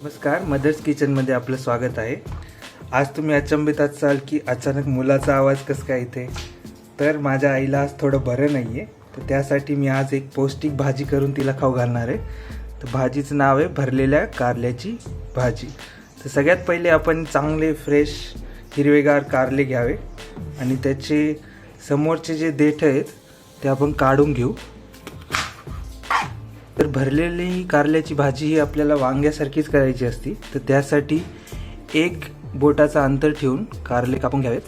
नमस्कार मदर्स किचनमध्ये आपलं स्वागत आहे. आज तुम्ही अचंबित असाल की अचानक मुलाचा आवाज कसं काय इथे? तर माझ्या आईला आज थोडं बरं नाही आहे तर त्यासाठी मी आज एक पौष्टिक भाजी करून तिला खाऊ घालणार आहे. तर भाजीचं नाव आहे भरलेल्या कारल्याची भाजी. तर सगळ्यात पहिले आपण चांगले फ्रेश हिरवेगार कारले घ्यावे आणि त्याचे समोरचे जे देठ आहेत ते आपण काढून घेऊ. तर भरलेली कारल्याची भाजी ही आपल्याला वांग्यासारखीच करायची असती तर त्यासाठी एक बोटाचा अंतर ठेवून कारले कापून घ्यावेत.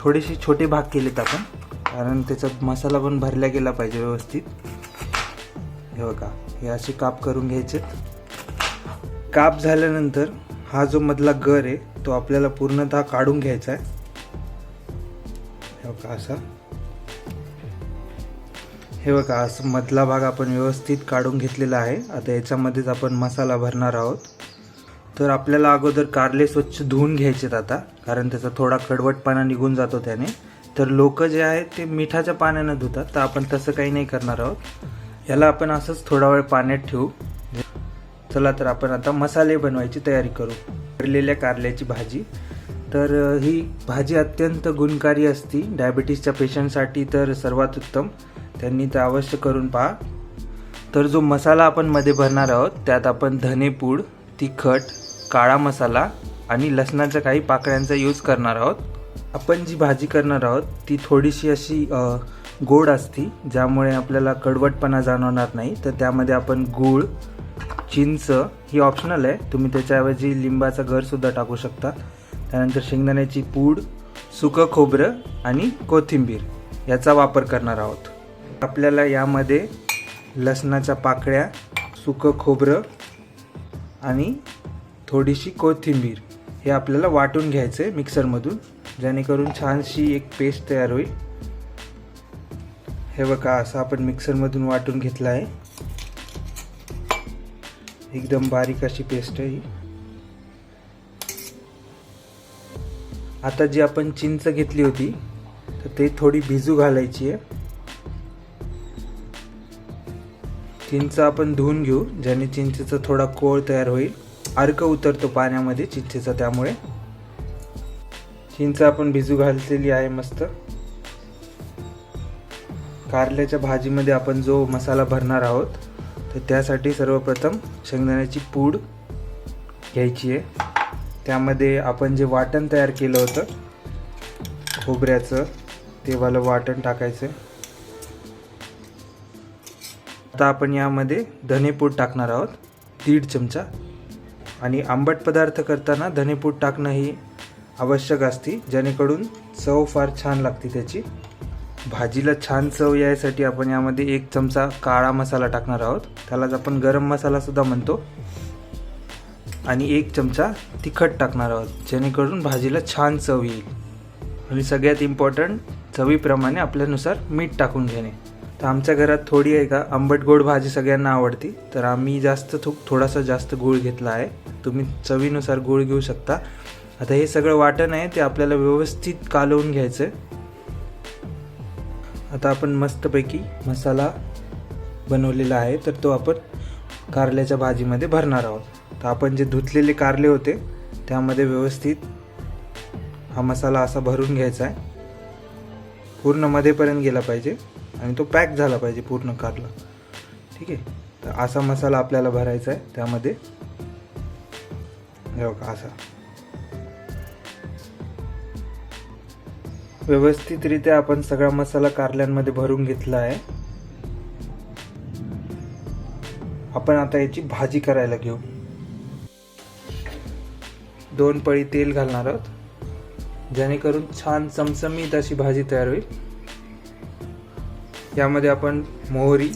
थोडेसे छोटे भाग केलेत आपण कारण त्याचा मसाला पण भरला गेला पाहिजे व्यवस्थित. हे बघा हे असे काप करून घ्यायचे काप झाल्यानंतर हा जो मधला गर आहे तो आपल्याला पूर्णतः काढून घ्यायचा आहे. हे बघा असा. हे बघा असं मधला भाग आपण व्यवस्थित काढून घेतलेला आहे. आता याच्यामध्येच आपण मसाला भरणार आहोत. तर आपल्याला अगोदर कारले स्वच्छ धुवून घ्यायचेत आता कारण त्याचा थोडा कडवटपणा निघून जातो त्याने. तर लोक जे आहेत ते मिठाच्या पाण्यानं धुतात तर आपण तसं काही नाही करणार आहोत. याला आपण असंच थोडा वेळ पाण्यात ठेवू. चला तर आपण आता मसाले बनवायची तयारी करू. भरलेल्या कारल्याची भाजी. तर ही भाजी अत्यंत गुणकारी असती. डायबिटीसच्या पेशंटसाठी तर सर्वात उत्तम. त्यांनी तर अवश्य करून पहा. तर जो मसाला आपण मध्ये भरणार आहोत त्यात आपण धनेपूड तिखट काळा मसाला आणि लसणाच्या काही पाकळ्यांचा यूज करणार आहोत. आपण जी भाजी करणार आहोत ती थोडीशी अशी गोड असती ज्यामुळे आपल्याला कडवटपणा जाणवणार नाही. तर त्यामध्ये आपण गूळ चिंच ही ऑप्शनल आहे. तुम्ही त्याच्याऐवजी लिंबाचा घरसुद्धा टाकू शकता. त्यानंतर शेंगदाण्याची पूड सुकं खोबरं आणि कोथिंबीर याचा वापर करणार आहोत. आपल्याला यामध्ये लसणाच्या पाकळ्या सुकं खोबरं आणि थोडीशी कोथिंबीर हे आपल्याला वाटून घ्यायचं आहे मिक्सरमधून जेणेकरून छानशी एक पेस्ट तयार होईल. हे बघा असं आपण मिक्सरमधून वाटून घेतलं आहे. एकदम बारीक अशी पेस्ट आहे ही. आता जी आपण चिंच घेतली होती तर ते थोडी भिजू घालायची आहे. चिंच आपण धुवून घेऊ ज्याने चिंचेचा थोडा कोळ तयार होईल. अर्क उतरतो पाण्यामध्ये चिंचेचा त्यामुळे. चिंच आपण भिजू घाललेली आहे मस्त. कारल्याच्या भाजीमध्ये आपण जो मसाला भरणार आहोत तर त्यासाठी सर्वप्रथम शेंगदाण्याची पूड घ्यायची आहे. त्यामध्ये आपण जे वाटण तयार केलं होतं खोबऱ्याचं तेवालं वाटण टाकायचं आता आपण यामध्ये धनेपूड टाकणार आहोत दीड चमचा. आणि आंबट पदार्थ करताना धनेपूड टाकणं ही आवश्यक असते जेणेकरून चव फार छान लागते त्याची. भाजीला छान चव यायसाठी आपण यामध्ये एक चमचा काळा मसाला टाकणार आहोत. त्यालाच आपण गरम मसालासुद्धा म्हणतो. आणि एक चमचा तिखट टाकणार आहोत जेणेकरून भाजीला छान चव येईल. आणि सगळ्यात इम्पॉर्टंट चवीप्रमाणे आपल्यानुसार मीठ टाकून घेणे. तर आमच्या घरात थोडी आहे का आंबट गोड भाजी सगळ्यांना आवडती. तर आम्ही जास्त थो थोडासा जास्त गूळ घेतला आहे. तुम्ही चवीनुसार गूळ घेऊ शकता. आता हे सगळं वाटण आहे ते आपल्याला व्यवस्थित कालवून घ्यायचं आहे. आता आपण मस्तपैकी मसाला बनवलेला आहे तर तो आपण कारल्याच्या भाजीमध्ये भरणार आहोत. तर आपण जे धुतलेले कारले होते त्यामध्ये व्यवस्थित हा मसाला असा भरून घ्यायचा आहे. पूर्ण मध्येपर्यंत गेला पाहिजे. आणि तो पॅक झाला पाहिजे पूर्ण कारला. ठीक आहे? तर असा मसाला आपल्याला भरायचा आहे. त्यामध्ये हे बघा असा. व्यवस्थितरित्या आपण सगळा मसाला कारल्यांमध्ये भरून घेतला आहे. आपण आता याची भाजी करायला घेऊ. दोन पळी तेल घालणार आहोत. जेणेकरून छान चमचमीत अशी भाजी तयार होईल. यामध्ये आपण मोहरी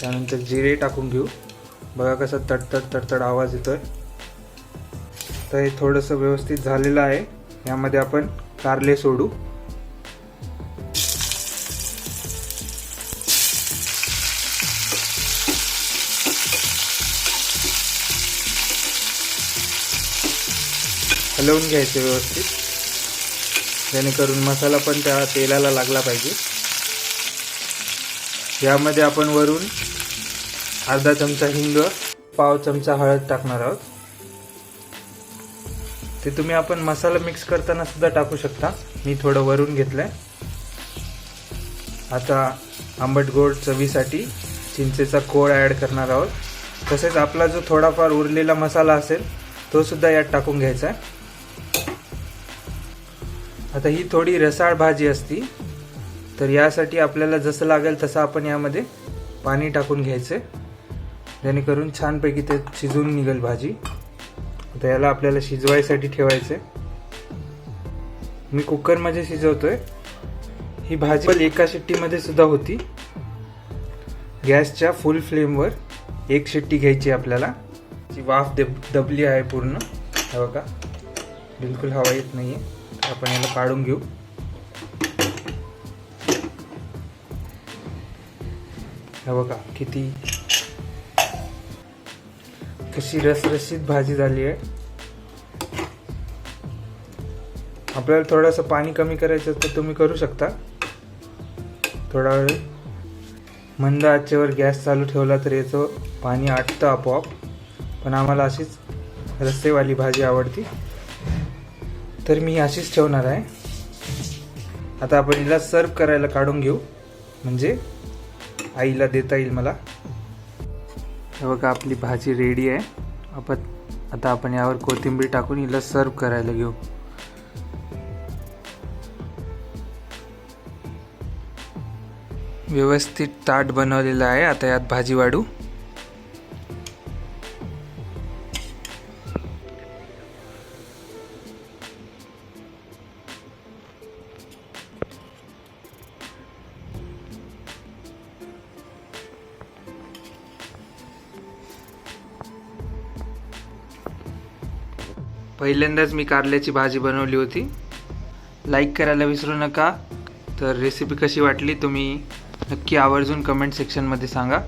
त्यानंतर जिरे टाकून घेऊ. बघा कसं तडतड तडतड आवाज येतोय. तर हे थोडंसं व्यवस्थित झालेलं आहे. यामध्ये आपण कारले सोडू. हलवून घ्यायचे व्यवस्थित. जेणेकरून मसाला पण त्या तेलाला लागला पाहिजे. यामध्ये आपण वरून अर्धा चमचा हिंग पाव चमचा हळद टाकणार आहोत. ते तुम्ही आपण मसाला मिक्स करताना सुद्धा टाकू शकता. मी थोडं वरून घेतलंय. आता आंबट गोड चवीसाठी चिंचेचा कोळ ॲड करणार आहोत. तसेच आपला जो थोडाफार उरलेला मसाला असेल तो सुद्धा यात टाकून घ्यायचा आहे. आता ही थोडी रसाळ भाजी असती. तर यासाठी आपल्याला जसं लागेल तसं आपण यामध्ये पाणी टाकून घ्यायचं. जेणेकरून छानपैकी ते शिजून निघेल भाजी. आता याला आपल्याला शिजवायसाठी ठेवायचं मी कुकरमध्ये शिजवतोय. ही भाजी एका शिट्टीमध्ये सुद्धा होती. गॅसच्या फुल फ्लेमवर एक शिट्टी घ्यायची आपल्याला. ती वाफ दब दबली आहे पूर्ण. हे बघा. बिलकुल हवा येत नाही आहे आपण याला काढून घेऊ. हे बघा किती कशी रसरशीत भाजी झाली आहे. आपल्याला थोडंसं पाणी कमी करायचं तर तुम्ही करू शकता. थोडा वेळ. मंद आचेवर गॅस चालू ठेवला तर याचं पाणी आटतं आपोआप. पण आम्हाला अशीच रस्सेवाली भाजी आवडती. तर मी अशीच ठेवणार आहे. आता आपण हिला सर्व करायला काढून घेऊ. म्हणजे आईला देता येईल मला. हे बघा आपली भाजी रेडी आहे. आपण आता आपण यावर कोथिंबीर टाकून हिला सर्व करायला घेऊ. व्यवस्थित ताट बनवलेलं आहे. आता यात भाजी वाढू. पहिल्यांदाच मी कारल्याची भाजी बनवली होती. लाईक करायला विसरू नका. तर रेसिपी कशी वाटली तुम्ही नक्की आवर्जून कमेंट सेक्शनमध्ये सांगा.